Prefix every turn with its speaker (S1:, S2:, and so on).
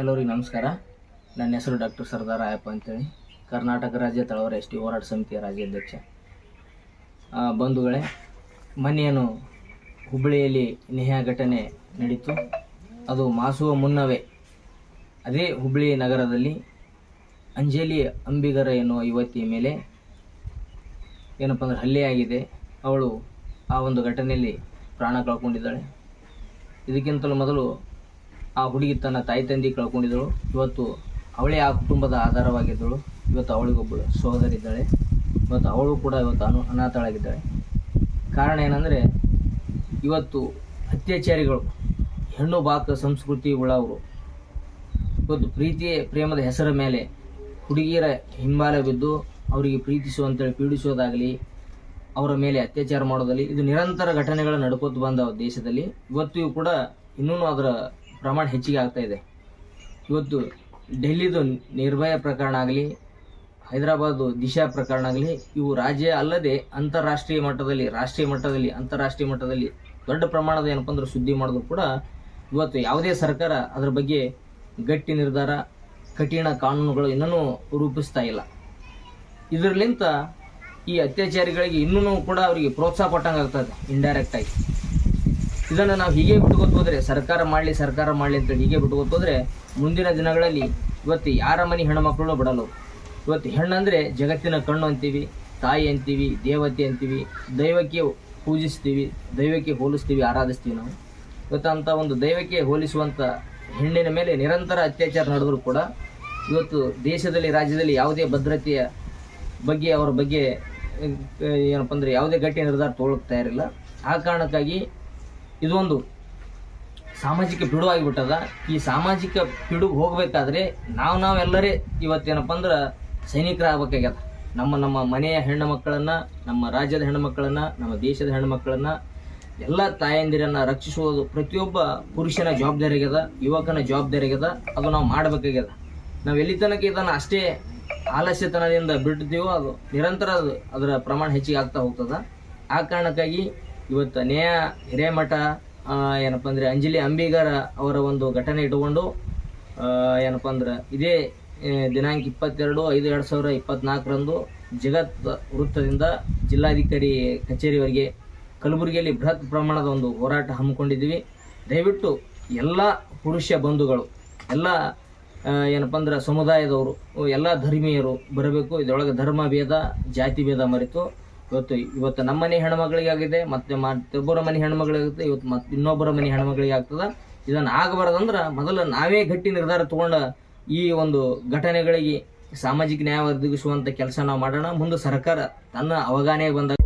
S1: ಎಲ್ಲರಿಗೂ ನಮಸ್ಕಾರ. ನನ್ನ ಹೆಸರು ಡಾಕ್ಟರ್ ಸರ್ದಾರ್ ಆಯಪ್ಪ ಅಂತೇಳಿ. ಕರ್ನಾಟಕ ರಾಜ್ಯ ತಳವರ ಎಸ್ ಟಿ ಹೋರಾಟ ಸಮಿತಿಯ ರಾಜ್ಯಾಧ್ಯಕ್ಷ ಬಂಧುಗಳೇ, ಮನೆಯನ್ನು ಹುಬ್ಬಳ್ಳಿಯಲ್ಲಿ ನೇಹ ಘಟನೆ ನಡೀತು. ಅದು ಮಾಸುವ ಮುನ್ನವೇ ಅದೇ ಹುಬ್ಬಳ್ಳಿ ನಗರದಲ್ಲಿ ಅಂಜಲಿ ಅಂಬಿಗರ ಎನ್ನುವ ಯುವತಿಯ ಮೇಲೆ ಏನಪ್ಪ ಅಂದ್ರೆ ಹಲ್ಲೆ ಆಗಿದೆ. ಅವಳು ಆ ಒಂದು ಘಟನೆಯಲ್ಲಿ ಪ್ರಾಣ ಕಳ್ಕೊಂಡಿದ್ದಾಳೆ. ಇದಕ್ಕಿಂತಲೂ ಮೊದಲು ಆ ಹುಡುಗಿ ತನ್ನ ತಾಯಿ ತಂದೆ ಕಳ್ಕೊಂಡಿದ್ದಳು. ಇವತ್ತು ಅವಳೇ ಆ ಕುಟುಂಬದ ಆಧಾರವಾಗಿದ್ದಳು. ಇವತ್ತು ಅವಳಿಗೊಬ್ಬಳು ಸಹೋದರಿದ್ದಾಳೆ ಇವತ್ತು ಅವಳು ಕೂಡ ಇವತ್ತು ಅನು, ಅನಾಥಳಾಗಿದ್ದಾಳೆ. ಕಾರಣ ಏನಂದರೆ, ಇವತ್ತು ಅತ್ಯಾಚಾರಿಗಳು, ಹೆಣ್ಣು ಬಾಕ ಸಂಸ್ಕೃತಿ ಉಳ್ಳವರು, ಇವತ್ತು ಪ್ರೀತಿಯ, ಪ್ರೇಮದ ಹೆಸರ ಮೇಲೆ ಹುಡುಗಿಯರ ಹಿಂಬಾಲ ಬಿದ್ದು ಅವರಿಗೆ ಪ್ರೀತಿಸುವಂತೇಳಿ ಪೀಡಿಸೋದಾಗಲಿ ಅವರ ಮೇಲೆ ಅತ್ಯಾಚಾರ ಮಾಡೋದಾಗಲಿ, ಇದು ನಿರಂತರ ಘಟನೆಗಳು ನಡ್ಕೋತ ಬಂದ ದೇಶದಲ್ಲಿ, ಇವತ್ತಿಗೂ ಕೂಡ ಇನ್ನೂ ಅದರ ಪ್ರಮಾಣ ಹೆಚ್ಚಿಗೆ ಆಗ್ತಾ ಇದೆ. ಇವತ್ತು ಡೆಲ್ಲಿದು ನಿರ್ಭಯ ಪ್ರಕರಣ ಆಗಲಿ ಹೈದರಾಬಾದ್ ದಿಶಾ ಪ್ರಕರಣ ಆಗಲಿ, ಇವು ರಾಜ್ಯ ಅಲ್ಲದೆ ಅಂತಾರಾಷ್ಟ್ರೀಯ ಮಟ್ಟದಲ್ಲಿ, ರಾಷ್ಟ್ರೀಯ ಮಟ್ಟದಲ್ಲಿ, ಅಂತಾರಾಷ್ಟ್ರೀಯ ಮಟ್ಟದಲ್ಲಿ ದೊಡ್ಡ ಪ್ರಮಾಣದ ಏನಪ್ಪ ಅಂದ್ರೆ ಸುದ್ದಿ ಮಾಡಿದ್ರು ಕೂಡ ಇವತ್ತು ಯಾವುದೇ ಸರ್ಕಾರ ಅದರ ಬಗ್ಗೆ ಗಟ್ಟಿ ನಿರ್ಧಾರ, ಕಠಿಣ ಕಾನೂನುಗಳು ಇನ್ನೂ ರೂಪಿಸ್ತಾ ಇಲ್ಲ. ಇದರಲಿಂತ ಈ ಅತ್ಯಾಚಾರಿಗಳಿಗೆ ಇನ್ನೂ ಕೂಡ ಅವರಿಗೆ ಪ್ರೋತ್ಸಾಹ ಕೊಟ್ಟಂಗೆ ಆಗ್ತದೆ ಇಂಡೈರೆಕ್ಟ್ ಆಗಿ. ಇದನ್ನು ನಾವು ಹೀಗೆ ಬಿಟ್ಕೊತ ಹೋದರೆ, ಸರ್ಕಾರ ಮಾಡಲಿ ಸರ್ಕಾರ ಮಾಡಲಿ ಅಂತೇಳಿ ಹೀಗೆ ಬಿಟ್ಕೊತ ಹೋದ್ರೆ, ಮುಂದಿನ ದಿನಗಳಲ್ಲಿ ಇವತ್ತು ಯಾರ ಮನೆ ಹೆಣ್ಮಕ್ಳು ಬಿಡಲ್ಲ. ಇವತ್ತು ಹೆಣ್ಣಂದ್ರೆ ಜಗತ್ತಿನ ಕಣ್ಣು ಅಂತೀವಿ, ತಾಯಿ ಅಂತೀವಿ, ದೇವತೆ ಅಂತೀವಿ, ದೈವಕ್ಕೆ ಪೂಜಿಸ್ತೀವಿ, ದೈವಕ್ಕೆ ಹೋಲಿಸ್ತೀವಿ, ಆರಾಧಿಸ್ತೀವಿ ನಾವು ಇವತ್ತು ಅಂಥ ಒಂದು ದೈವಕ್ಕೆ ಹೋಲಿಸುವಂಥ ಹೆಣ್ಣಿನ ಮೇಲೆ ನಿರಂತರ ಅತ್ಯಾಚಾರ ನಡೆದರೂ ಕೂಡ ಇವತ್ತು ದೇಶದಲ್ಲಿ, ರಾಜ್ಯದಲ್ಲಿ ಯಾವುದೇ ಭದ್ರತೆಯ ಬಗ್ಗೆ, ಅವರ ಬಗ್ಗೆ ಏನಪ್ಪ ಅಂದರೆ ಯಾವುದೇ ಗಟ್ಟಿ ನಿರ್ಧಾರ ತೊಗೊಳಕ್ ತಯಾರಿಲ್ಲ ಆ ಕಾರಣಕ್ಕಾಗಿ ಇದೊಂದು ಸಾಮಾಜಿಕ ಪಿಡು ಆಗಿಬಿಟ್ಟದ ಈ ಸಾಮಾಜಿಕ ಪಿಡುಗು ಹೋಗಬೇಕಾದ್ರೆ ನಾವು ನಾವೆಲ್ಲರೇ ಇವತ್ತೇನಪ್ಪ ಅಂದ್ರೆ ಸೈನಿಕರಾಗಬೇಕಾಗ್ಯದ. ನಮ್ಮ ನಮ್ಮ ಮನೆಯ ಹೆಣ್ಣು ಮಕ್ಕಳನ್ನ, ನಮ್ಮ ರಾಜ್ಯದ ಹೆಣ್ಣು ಮಕ್ಕಳನ್ನ, ನಮ್ಮ ದೇಶದ ಹೆಣ್ಣು ಮಕ್ಕಳನ್ನ, ಎಲ್ಲ ತಾಯಂದಿರನ್ನ ರಕ್ಷಿಸುವುದು ಪ್ರತಿಯೊಬ್ಬ ಪುರುಷನ ಜವಾಬ್ದಾರಿ ಆಗ್ಯದ ಯುವಕನ ಜವಾಬ್ದಾರಿ ಆಗ್ಯದ ಅದು ನಾವು ಮಾಡಬೇಕಾಗ್ಯದ. ನಾವು ಎಲ್ಲಿ ತನಕ ಇದನ್ನು ಅಷ್ಟೇ ಆಲಸ್ಯತನದಿಂದ ಬಿಡ್ತೀವೋ ಅದು ನಿರಂತರ ಅದು ಅದರ ಪ್ರಮಾಣ ಹೆಚ್ಚಿಗೆ ಆಗ್ತಾ ಹೋಗ್ತದ. ಆ ಕಾರಣಕ್ಕಾಗಿ ಇವತ್ತು ನೇಯ ಹಿರೇಮಠ ಏನಪ್ಪ ಅಂದರೆ ಅಂಜಲಿ ಅಂಬಿಗರ ಅವರ ಒಂದು ಘಟನೆ ಇಟ್ಟುಕೊಂಡು ಏನಪ್ಪ ಅಂದ್ರೆ ಇದೇ ದಿನಾಂಕ ಇಪ್ಪತ್ತೆರಡು, ಐದು, ಎರಡು ಸಾವಿರ ಇಪ್ಪತ್ನಾಲ್ಕರಂದು ಜಗತ್ ವೃತ್ತದಿಂದ ಜಿಲ್ಲಾಧಿಕಾರಿ ಕಚೇರಿವರೆಗೆ ಕಲಬುರಗಿಯಲ್ಲಿ ಬೃಹತ್ ಪ್ರಮಾಣದ ಒಂದು ಹೋರಾಟ ಹಮ್ಮಿಕೊಂಡಿದ್ದೀವಿ. ದಯವಿಟ್ಟು ಎಲ್ಲ ಪುರುಷ ಬಂಧುಗಳು, ಎಲ್ಲ ಏನಪ್ಪ ಅಂದ್ರೆ ಸಮುದಾಯದವರು, ಎಲ್ಲ ಧರ್ಮೀಯರು ಬರಬೇಕು. ಇದರೊಳಗೆ ಧರ್ಮ ಭೇದ, ಜಾತಿ ಭೇದ ಮರೆತು. ಇವತ್ತು ಇವತ್ತು ನಮ್ಮ ಮನೆ ಹೆಣ್ಮಗಳಿಗೆ ಆಗಿದೆ ಮತ್ತೆ ಮತ್ತೊಬ್ಬರ ಮನೆ ಹೆಣ್ಮಗಳಿಗೆ ಆಗುತ್ತೆ ಇವತ್ತು ಮತ್ತೆ ಇನ್ನೊಬ್ಬರ ಮನೆ ಹೆಣ್ಮಗಳಿಗೆ ಆಗ್ತದ ಇದನ್ನು ಆಗಬಾರ್ದಂದ್ರೆ ಮೊದಲು ನಾವೇ ಗಟ್ಟಿ ನಿರ್ಧಾರ ತಗೊಂಡ ಈ ಒಂದು ಘಟನೆಗಳಿಗೆ ಸಾಮಾಜಿಕ ನ್ಯಾಯ ಒದಗಿಸುವಂತ ಕೆಲಸ ನಾವು ಮಾಡೋಣ. ಮುಂದೆ ಸರ್ಕಾರ ತನ್ನ ಅವಗಾನೆ ಬಂದಾಗ